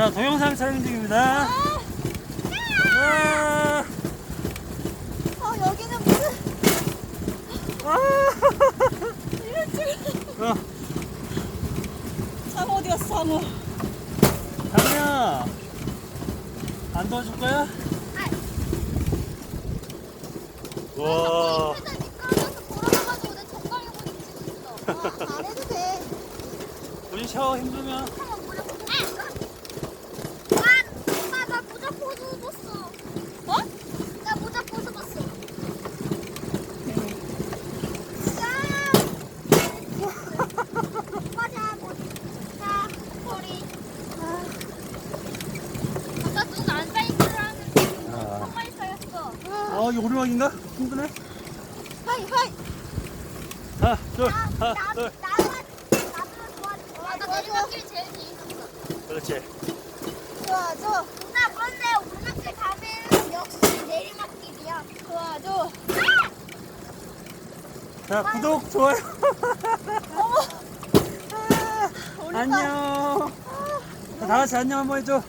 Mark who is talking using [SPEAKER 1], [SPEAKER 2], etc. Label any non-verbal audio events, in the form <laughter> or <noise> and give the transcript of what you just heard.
[SPEAKER 1] 자, 동영상 촬영 중입니다. 아,
[SPEAKER 2] 아 여기는 무슨
[SPEAKER 1] 아,
[SPEAKER 2] 이런 줄
[SPEAKER 1] 어,
[SPEAKER 2] 상어 어디 갔어 상어
[SPEAKER 1] 장미야. 안 도와줄 거야? 와,
[SPEAKER 3] 페달 미끄러져서 돌아가가지고 내 정강이 보니 지금 있어.
[SPEAKER 2] 안 해도 돼
[SPEAKER 1] 우리 샤워 힘들면
[SPEAKER 3] 한번. 아, 엄마 나 모자 벗어봤어.
[SPEAKER 2] 어?
[SPEAKER 3] 나 모자 벗어봤어. 맞아, 모자, 머리. 아까 눈안 쌓이더라는
[SPEAKER 1] 아.
[SPEAKER 3] 정말 쌓였어.
[SPEAKER 1] 아, 이거 오르막인가? 힘드네.
[SPEAKER 2] 하이 하이
[SPEAKER 1] 하나, 둘,
[SPEAKER 3] 나,
[SPEAKER 1] 하나,
[SPEAKER 3] 나,
[SPEAKER 1] 둘.
[SPEAKER 3] 도와줘. 아, 나 내리막길이 제일 재밌었어.
[SPEAKER 1] 그렇지.
[SPEAKER 2] 도와줘
[SPEAKER 3] 나 그런데 오르막길 가면 역시 내리막길이야.
[SPEAKER 2] 도와줘
[SPEAKER 1] 자, 구독, 좋아요.
[SPEAKER 2] 어머 <laughs> 아,
[SPEAKER 1] 안녕. 자, 다 같이 안녕 한번 해줘.